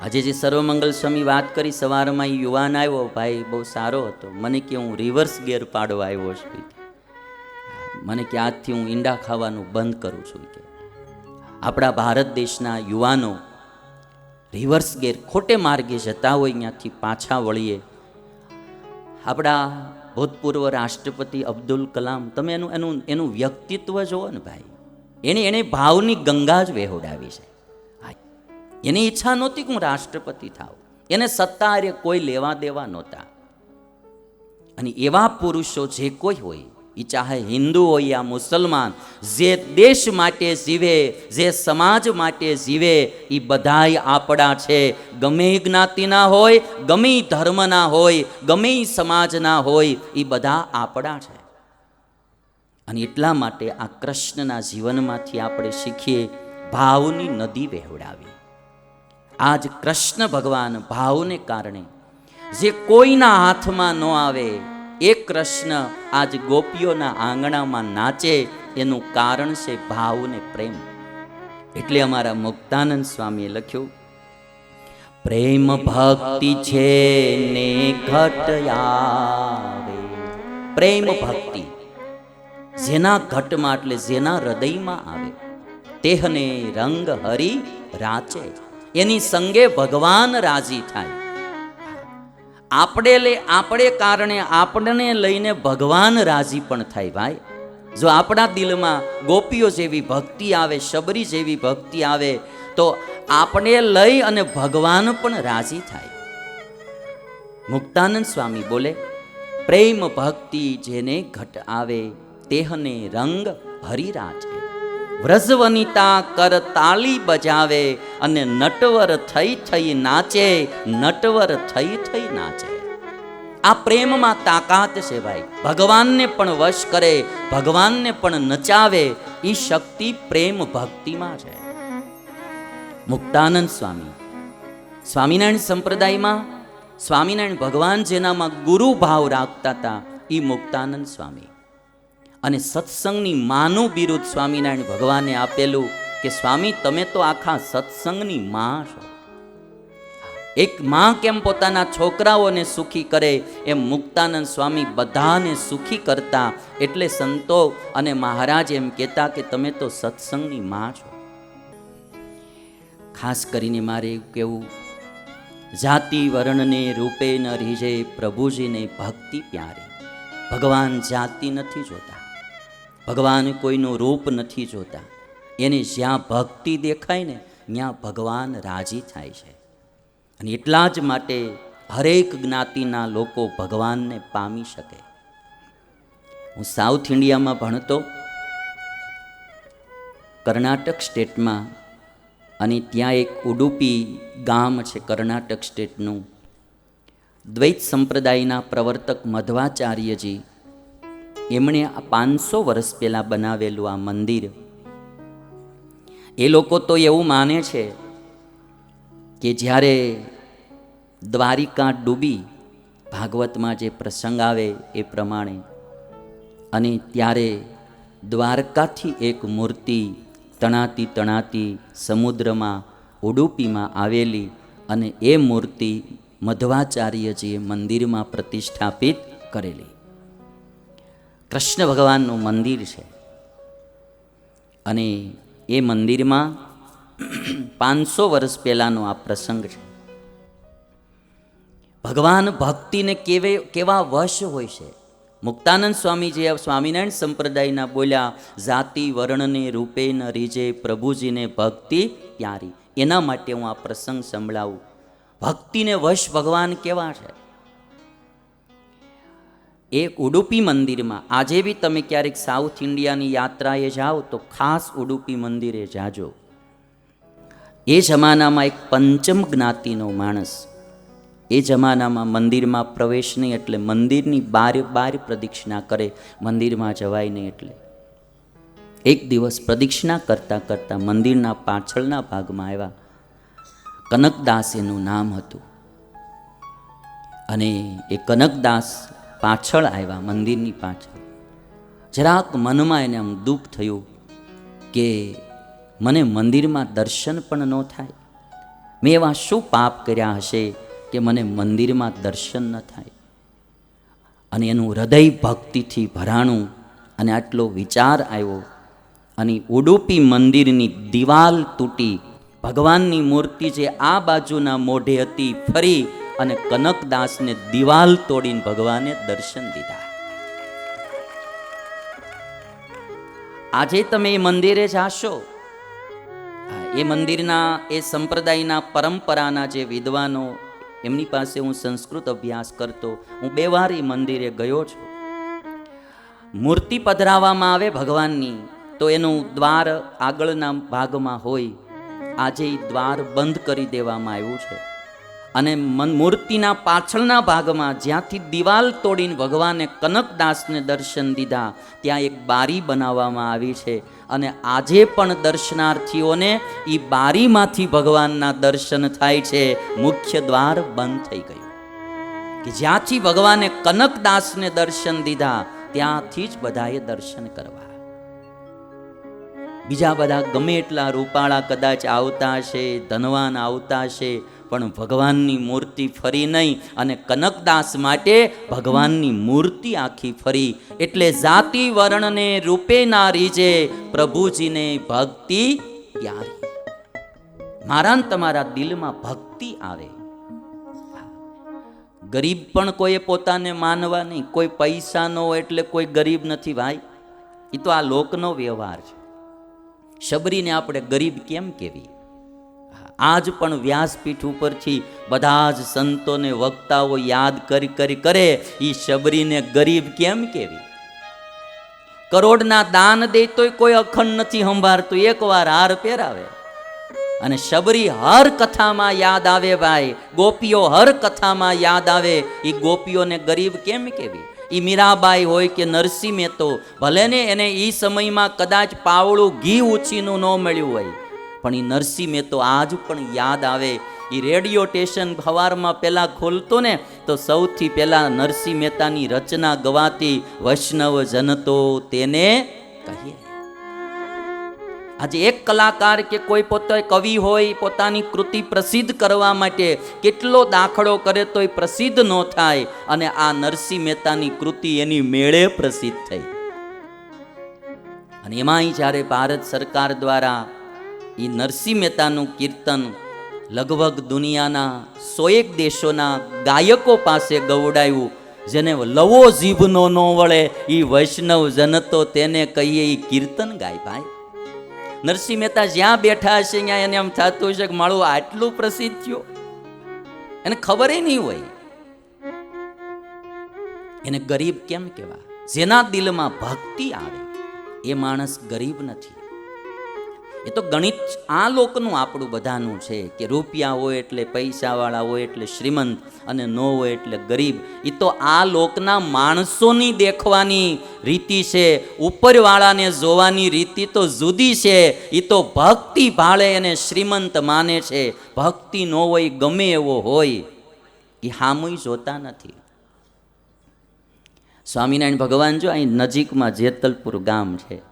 આજે જે સર્વમંગલ સ્વામી વાત કરી, સવારમાં એ યુવાન આવ્યો, ભાઈ, બહુ સારો હતો. મને કે હું રિવર્સ ગેર પાડવા આવ્યો છું. મને કે આજથી હું ઈંડા ખાવાનું બંધ કરું છું. કે, આપણા ભારત દેશના યુવાનો રિવર્સ ગેર ખોટે માર્ગે જતા હોય, ત્યાંથી પાછા વળીએ. આપણા ભૂતપૂર્વ રાષ્ટ્રપતિ અબ્દુલ કલામ, તમે એનું એનું એનું વ્યક્તિત્વ જુઓ ને ભાઈ. એને એને ભાવની ગંગા જ વહેવડાવી છે. એની ઈચ્છા નહોતી કે હું રાષ્ટ્રપતિ થાવ એને સત્તા હારે કોઈ લેવા દેવા નહોતા. અને એવા પુરુષો જે કોઈ હોય એ ચાહે હિન્દુ હોય યા મુસલમાન, જે દેશ માટે જીવે, જે સમાજ માટે જીવે એ બધાય આપણા છે. ગમે જ્ઞાતિના હોય, ગમે ધર્મના હોય, ગમે સમાજના હોય એ બધા આપણા છે. અને એટલા માટે આ કૃષ્ણના જીવનમાંથી આપણે શીખીએ, ભાવની નદી વહેવડાવી. આજ કૃષ્ણ ભગવાન ભાવને કારણે. જે કોઈના હાથમાં ન આવે, એ કૃષ્ણ આજ ગોપીઓના આંગણામાં નાચે, એનું કારણ છે ભાવ ને પ્રેમ. એટલે અમારા મુક્તાનંદ સ્વામીએ લખ્યું, પ્રેમ ભક્તિ છે ને ઘટયા પ્રેમ ભક્તિ. જેના ઘટમાં, એટલે જેના હૃદયમાં આવે તેહને રંગ હરી રાચે. એની સંગે ભગવાન રાજી થાય. આપણે લે, આપણે કારણે આપણને લઈને ભગવાન રાજી પણ થાય ભાઈ. જો આપણા દિલમાં ગોપીઓ જેવી ભક્તિ આવે, શબરી જેવી ભક્તિ આવે, તો આપણે લઈ અને ભગવાન પણ રાજી થાય. મુક્તાનંદ સ્વામી બોલે, પ્રેમ ભક્તિ જેને ઘટ આવે, તેહને રંગ હરિરા છે વ્રજવનિતા કર તાળી બજાવે અને નટવર થઈ થઈ નાચે, નટવર થઈ થઈ નાચે. આ પ્રેમમાં તાકાત છે ભાઈ. ભગવાનને પણ વશ કરે, ભગવાનને પણ નચાવે એ શક્તિ પ્રેમ ભક્તિમાં છે. મુક્તાનંદ સ્વામી. સ્વામિનારાયણ સંપ્રદાયમાં સ્વામિનારાયણ ભગવાન જેનામાં ગુરુ ભાવ રાખતા હતા એ મુક્તાનંદ સ્વામી. અને સત્સંગની માનું બિરુદ સ્વામિનારાયણ ભગવાને આપેલું કે, સ્વામી, તમે તો આખા સત્સંગની માં છો. એક માં કેમ પોતાના છોકરાઓને સુખી કરે? એમ મુક્તાનંદ સ્વામી બધાને સુખી કરતા. એટલે સંતો અને મહારાજ એમ કહેતા કે, તમે તો સત્સંગની માં છો. ખાસ કરીને મારે કહેવું, જાતિ વર્ણને રૂપે ન રીજે પ્રભુજીને ભક્તિ પ્યારે. ભગવાન જાતિ નથી જોતા. ભગવાન કોઈનું રૂપ નથી જોતા. એને જ્યાં ભક્તિ દેખાય ને, ત્યાં ભગવાન રાજી થાય છે. અને એટલા જ માટે હરેક જ્ઞાતિના લોકો ભગવાનને પામી શકે. હું સાઉથ ઇન્ડિયામાં ભણતો, કર્ણાટક સ્ટેટમાં, અને ત્યાં એક ઉડુપી ગામ છે કર્ણાટક સ્ટેટનું. દ્વૈત સંપ્રદાયના પ્રવર્તક મધ્વાચાર્યજી એમણે આ પાંચસો વર્ષ પહેલાં બનાવેલું આ મંદિર. એ લોકો તો એવું માને છે કે જ્યારે દ્વારિકા ડૂબી ભાગવતમાં જે પ્રસંગ આવે એ પ્રમાણે અને ત્યારે દ્વારકાથી એક મૂર્તિ તણાતી તણાતી સમુદ્રમાં ઉડુપીમાં આવેલી અને એ મૂર્તિ મધ્વાચાર્યજીએ મંદિરમાં પ્રતિષ્ઠાપિત કરેલી. કૃષ્ણ ભગવાનનું મંદિર છે. અને એ મંદિરમાં પાંચસો વર્ષ પહેલાંનો આ પ્રસંગ છે. ભગવાન ભક્તિને કેવે, કેવા વશ હોય છે. મુક્તાનંદ સ્વામી જે સ્વામિનારાયણ સંપ્રદાયના બોલ્યા, જાતિ વર્ણને રૂપે ન રીજે પ્રભુજીને ભક્તિ પ્યારી. એના માટે હું આ પ્રસંગ સંભળાવું. ભક્તિને વશ ભગવાન કેવા છે? એક ઉડુપી મંદિરમાં. આજે બી તમે ક્યારેક સાઉથ ઇન્ડિયાની યાત્રાએ જાઓ તો ખાસ ઉડુપી મંદિરે જાજો. એ જમાનામાં એક પંચમ જ્ઞાતિનો માણસ. એ જમાનામાં મંદિરમાં પ્રવેશ નહીં એટલે મંદિરની બાર બાર પ્રદક્ષિણા કરે, મંદિરમાં જવાય નહીં એટલે. એક દિવસ પ્રદક્ષિણા કરતાં કરતાં મંદિરના પાછળના ભાગમાં આવ્યા. કનકદાસ એનું નામ હતું. અને એ કનકદાસ પાછળ આવ્યા, મંદિરની પાછળ. જરાક મનમાં એને આમ દુઃખ થયું કે મને મંદિરમાં દર્શન પણ ન થાય. મેં એવા શું પાપ કર્યા હશે કે મને મંદિરમાં દર્શન ન થાય? અને એનું હૃદય ભક્તિથી ભરાણું અને આટલો વિચાર આવ્યો અને ઉડુપી મંદિરની દિવાલ તૂટી. ભગવાનની મૂર્તિ જે આ બાજુના મોઢે હતી, ફરી અને કનકદાસને દિવાલ તોડીને ભગવાને દર્શન દીધા. આજે તમે એ મંદિરે જાશો. એ મંદિરના, એ સંપ્રદાયના પરંપરાના જે વિદ્વાનો, એમની પાસે હું સંસ્કૃત અભ્યાસ કરતો, હું બે વાર એ મંદિરે ગયો છું. મૂર્તિ પધરાવવામાં આવે ભગવાનની, તો એનું દ્વાર આગળના ભાગમાં હોય. આજે દ્વાર બંધ કરી દેવામાં આવ્યું છે. અને મન મૂર્તિના પાછળના ભાગમાં જ્યાંથી દિવાલ તોડીને ભગવાને કનકદાસને દર્શન દીધા, ત્યાં એક બારી બનાવવામાં આવી છે. અને આજે પણ દર્શનાર્થીઓને એ બારીમાંથી ભગવાનના દર્શન થાય છે. મુખ્ય દ્વાર બંધ થઈ ગયું. કે જ્યાંથી ભગવાને કનકદાસને દર્શન દીધા, ત્યાંથી જ બધાએ દર્શન કરવા. બીજા બધા ગમે એટલા રૂપાળા કદાચ આવતા હશે, ધનવાન આવતા હશે પણ ભગવાનની મૂર્તિ ફરી નહીં અને કનકદાસ માટે ભગવાનની મૂર્તિ આખી ફરી. એટલે જાતિ વર્ણને રૂપે ના રીજે પ્રભુજીને ભક્તિ પ્યારી. મારા તમારા દિલમાં ભક્તિ આવે. ગરીબ પણ કોઈએ પોતાને માનવા નહીં. કોઈ પૈસાનો એટલે કોઈ ગરીબ નથી ભાઈ. એ તો આ લોકનો વ્યવહાર છે. શબરીને આપણે ગરીબ કેમ કેવી આજ પણ વ્યાસપીઠ ઉપરથી બધા જ સંતોને વક્તાઓ યાદ કરી કરી કરે એ શબરીને ગરીબ કેમ કેવી? કરોડના દાન દે તોય કોઈ અખંડ નથી સંભાળતું એકવાર હાર પહેરાવે. અને શબરી હર કથામાં યાદ આવે ભાઈ, ગોપીઓ હર કથામાં યાદ આવે એ ગોપીઓને ગરીબ કેમ કેવી? એ મીરાબાઈ હોય કે નરસિંહ મહેતો ભલે ને એને એ સમયમાં કદાચ પાવળું ઘી ઉછીનું ન મળ્યું હોય પણ એ નરસિંહ મહેતો આજ પણ યાદ આવે. એ રેડિયો સ્ટેશન હવારમાં પહેલાં ખોલતો ને, તો સૌથી પહેલાં નરસિંહ મહેતાની રચના ગવાતી વૈષ્ણવ જનતો તેને કહીએ. આજે એક કલાકાર કે કોઈ પોતે કવિ હોય, પોતાની કૃતિ પ્રસિદ્ધ કરવા માટે કેટલો દાખલો કરે તો એ પ્રસિદ્ધ ન થાય અને આ નરસિંહ મહેતાની કૃતિ એની મેળે પ્રસિદ્ધ થઈ. અને એમાંય જ્યારે ભારત સરકાર દ્વારા એ નરસિંહ મહેતાનું કીર્તન લગભગ દુનિયાના સોએક દેશોના ગાયકો પાસે ગવડાયું જેને લવો જીભનો ન વળે એ વૈષ્ણવ જનતો તેને કહીએ એ કીર્તન ગાય ભાઈ. નરસિંહ મહેતા જ્યાં બેઠા હશે ત્યાં એને એમ થતું હશે કે મારું આટલું પ્રસિદ્ધ થયું. એને ખબર નહીં હોય. એને ગરીબ કેમ કહેવા જેના દિલમાં ભક્તિ આવે, એ માણસ ગરીબ નથી. એ તો ગણિત આ લોકનું આપણું બધાનું છે કે રૂપિયા હોય એટલે પૈસાવાળા હોય એટલે શ્રીમંત અને ન હોય એટલે ગરીબ. એ તો આ લોકના માણસોની દેખવાની રીતિ છે. ઉપરવાળાને જોવાની રીતિ તો જુદી છે. એ તો ભક્તિ ભાળે એને શ્રીમંત માને છે. ભક્તિ ન હોય, ગમે એવો હોય એ હામુય જોતા નથી. સ્વામિનારાયણ ભગવાન જો અહીં નજીકમાં જેતલપુર ગામ છે.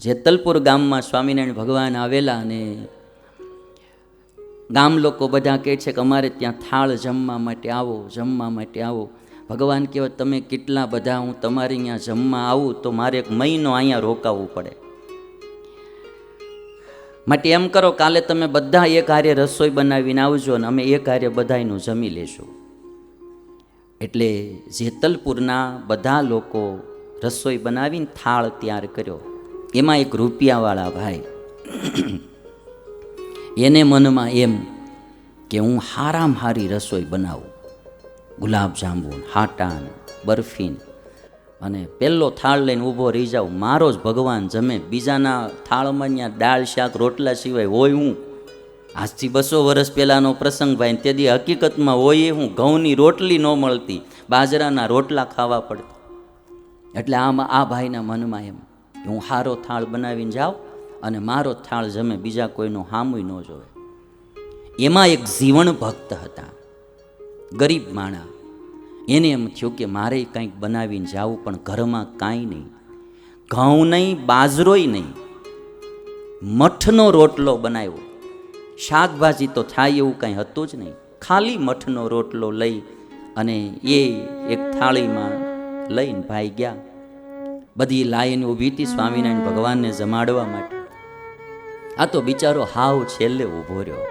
જેતલપુર ગામમાં સ્વામિનારાયણ ભગવાન આવેલા અને ગામ લોકો બધા કહે છે કે અમારે ત્યાં થાળ જમવા માટે આવો, જમવા માટે આવો. ભગવાન કહેવાય તમે કેટલા બધા હું તમારે અહીંયા જમવા આવું તો મારે એક મહિનો અહીંયા રોકાવવું પડે. માટે એમ કરો, કાલે તમે બધા એક હારે રસોઈ બનાવીને આવજો અને અમે એક હારે બધાયનું જમી લેશું. એટલે જેતલપુરના બધા લોકો રસોઈ બનાવીને થાળ તૈયાર કર્યો. એમાં એક રૂપિયાવાળા ભાઈ એને મનમાં એમ કે હું હારામ હારી રસોઈ બનાવું. ગુલાબ જાંબુ, હાટાન, બરફીન. અને પહેલો થાળ લઈને ઊભો રહી જાઉં. મારો જ ભગવાન જમે. બીજાના થાળમાં ત્યાં દાળ, શાક, રોટલા સિવાય હોય હું. આજથી બસો વર્ષ પહેલાંનો પ્રસંગ ભાઈ, તે દી હકીકતમાં હોય હું. ઘઉંની રોટલી ન મળતી. બાજરાના રોટલા ખાવા પડતા. એટલે આમાં આ ભાઈના મનમાં એમ હું હારો થાળ બનાવીને જાઉં અને મારો થાળ જમે, બીજા કોઈનું હામુય ન જોવે. એમાં એક જીવણ ભક્ત હતા, ગરીબ માણા. એને એમ થયું કે મારે કંઈક બનાવીને જાવું, પણ ઘરમાં કાંઈ નહીં. ઘઉં નહીં, બાજરોય નહીં. મઠનો રોટલો બનાવ્યો. શાકભાજી તો થાય એવું કંઈ હતું જ નહીં. ખાલી મઠનો રોટલો લઈ અને એ એક થાળીમાં લઈને ભાઈ ગયા. બધી લાઈન ઊભી હતી સ્વામિનારાયણ ભગવાનને જમાડવા માટે. આ તો બિચારો હાવ છેલ્લે ઊભો રહ્યો.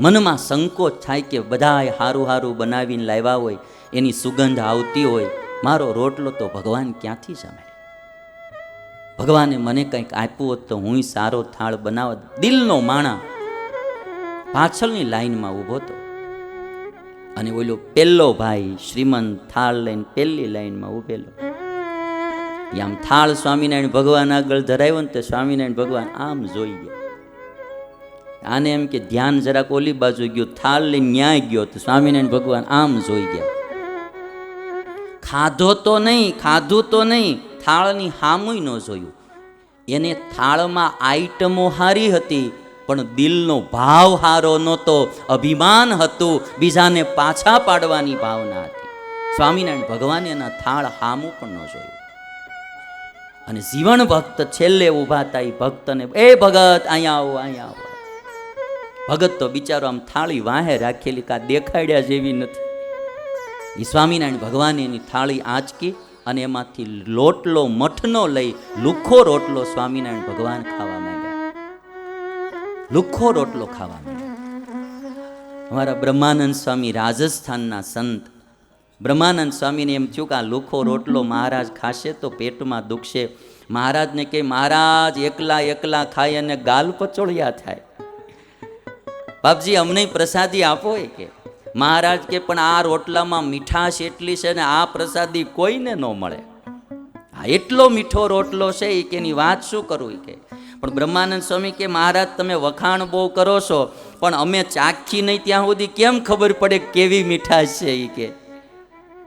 મનમાં સંકોચ થાય કે બધાએ હારું હારું બનાવીને લાવ્યા હોય, એની સુગંધ આવતી હોય, મારો રોટલો તો ભગવાન ક્યાંથી જમે ભગવાને મને કંઈક આપ્યું હોત તો હું સારો થાળ બનાવત. દિલનો માણા પાછળની લાઈનમાં ઊભો હતો. અને ઓલો પહેલો ભાઈ શ્રીમંત થાળ લઈને પહેલી લાઈનમાં ઊભેલો. એ આમ થાળ સ્વામિનારાયણ ભગવાન આગળ ધરાવ્યો ને તો સ્વામિનારાયણ ભગવાન આમ જોઈ ગયા. આને એમ કે ધ્યાન જરાક ઓલી બાજુ ગયું, થાળ લઈને ન્યાય ગયો, તો સ્વામિનારાયણ ભગવાન આમ જોઈ ગયા. ખાધો તો નહીં, ખાધું તો નહીં, થાળની હામુય ન જોયું. એને થાળમાં આઈટમો હારી હતી, પણ દિલનો ભાવ હારો નહોતો, અભિમાન હતું, બીજાને પાછા પાડવાની ભાવના હતી. સ્વામિનારાયણ ભગવાને એના થાળ હામું પણ ન જોયું. અને જીવન ભક્ત છેલ્લે ઊભા હતા એ ભક્તને. એ ભગત, અહીંયા આવો અહીંયા આવો. ભગત તો બિચારો આમ થાળી વાહે રાખેલી કા દેખાડ્યા જેવી નથી. એ સ્વામિનારાયણ ભગવાને એની થાળી આંચકી અને એમાંથી લોટલો, મઠનો લઈ લુખો રોટલો સ્વામિનારાયણ ભગવાન ખાવા માંડ્યા. લુખો રોટલો ખાવા માંડ્યા. અમારા બ્રહ્માનંદ સ્વામી રાજસ્થાનના સંત બ્રહ્માનંદ સ્વામીને એમ થયું કે આ લુખો રોટલો મહારાજ ખાશે તો પેટમાં દુખશે. મહારાજને કે, મહારાજ, એકલા એકલા ખાય અને ગાલ પચોળિયા થાય. બાપજી, અમને પ્રસાદી આપો એ કે. મહારાજ કે, પણ આ રોટલામાં મીઠાશ એટલી છે ને આ પ્રસાદી કોઈને ન મળે. આ એટલો મીઠો રોટલો છે એ કે એની વાત શું કરું એ કે. પણ બ્રહ્માનંદ સ્વામી કે, મહારાજ, તમે વખાણ બહુ કરો છો, પણ અમે ચાખી નહીં ત્યાં સુધી કેમ ખબર પડે કેવી મીઠાશ છે એ કે?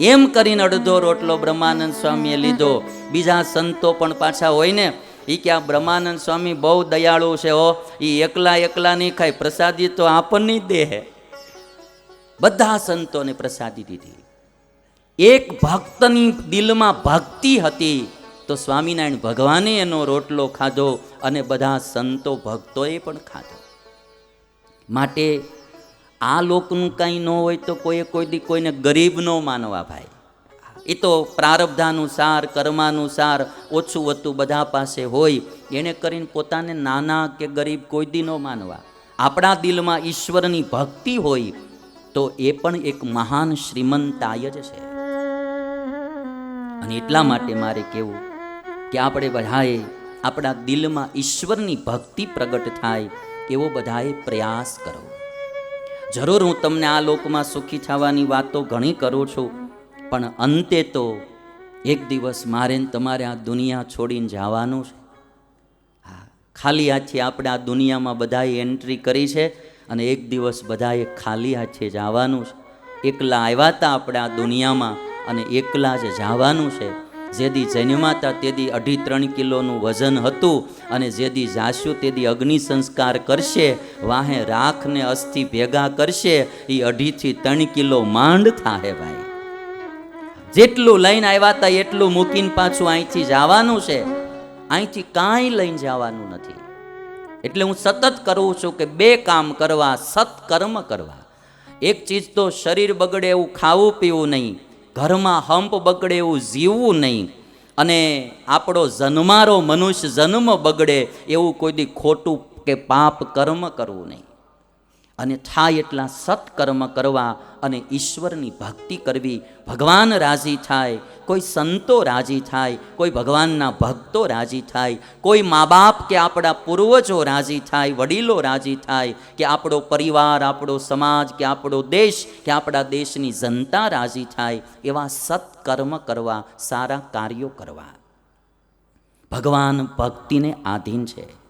એમ કરીને અડધો રોટલો બ્રહ્માનંદ સ્વામીએ લીધો. બીજા સંતો પણ પાછા હોય ને એ કે આ બ્રહ્માનંદ સ્વામી બહુ દયાળુ છે હો. એ એકલા એકલા નહીં ખાય, પ્રસાદી તો આપણને જ દે બધા સંતોને પ્રસાદી દીધી. એક ભક્તની દિલમાં ભક્તિ હતી, તો સ્વામિનારાયણ ભગવાને એનો રોટલો ખાધો અને બધા સંતો ભક્તોએ પણ ખાધો. માટે આ લોકનું કંઈ ન હોય તો કોઈએ કોઈ દી કોઈને ગરીબ ન માનવા ભાઈ. એ તો પ્રારબ્ધાનુસાર કર્માનુસાર ઓછું વતું બધા પાસે હોય. એણે કરીને પોતાને નાના કે ગરીબ કોઈ દી ન માનવા. આપણા દિલમાં ઈશ્વરની ભક્તિ હોય તો એ પણ એક મહાન શ્રીમંતાય જ છે. અને એટલા માટે મારે કહેવું કે આપણે બધાએ આપણા દિલમાં ઈશ્વરની ભક્તિ પ્રગટ થાય એવો બધાએ પ્રયાસ કરો જરૂર હું તમને આ લોકમાં સુખી થવાની વાતો ઘણી કરું છું, પણ અંતે તો એક દિવસ મારે તમારે આ દુનિયા છોડીને જવાનું છે. હા, ખાલી હાથે આપણે આ દુનિયામાં બધાએ એન્ટ્રી કરી છે અને એક દિવસ બધાએ ખાલી હાથે જવાનું છે. એકલા આવ્યા હતા આપણે આ દુનિયામાં અને એકલા જ જવાનું છે. જેદી જન્માતા તેદી અઢી ત્રણ કિલોનું વજન હતું અને જેદી જાશું તેદી અગ્નિ સંસ્કાર કરશે, વાહે રાખને અસ્થિ ભેગા કરશે એ અઢીથી ત્રણ કિલો માંડ થાહે ભાઈ. જેટલું લઈને આવ્યા હતા એટલું મૂકીને પાછું અહીંથી જવાનું છે. અહીંથી કાંઈ લઈને જવાનું નથી. એટલે હું સતત કરું છું કે બે કામ કરવા, સત્કર્મ કરવા. એક ચીજ તો શરીર બગડે એવું ખાવું પીવું નહીં ઘરમાં હંપ બગડે એવું જીવવું નહીં. અને આપણો જન્મારો મનુષ્ય જન્મ બગડે એવું કોઈ દી ખોટું કે પાપ કર્મ કરવું નહીં. અને થાય એટલા સત્કર્મ કરવા અને ઈશ્વરની ભક્તિ કરવી. ભગવાન રાજી થાય, કોઈ સંતો રાજી થાય, કોઈ ભગવાનના ભક્તો રાજી થાય, કોઈ મા બાપ કે આપણા પૂર્વજો રાજી થાય, વડીલો રાજી થાય, કે આપણો પરિવાર, આપણો સમાજ, કે આપણો દેશ, કે આપણા દેશની જનતા રાજી થાય, એવા સત્કર્મ કરવા, સારા કાર્યો કરવા. ભગવાન ભક્તિને આધીન છે.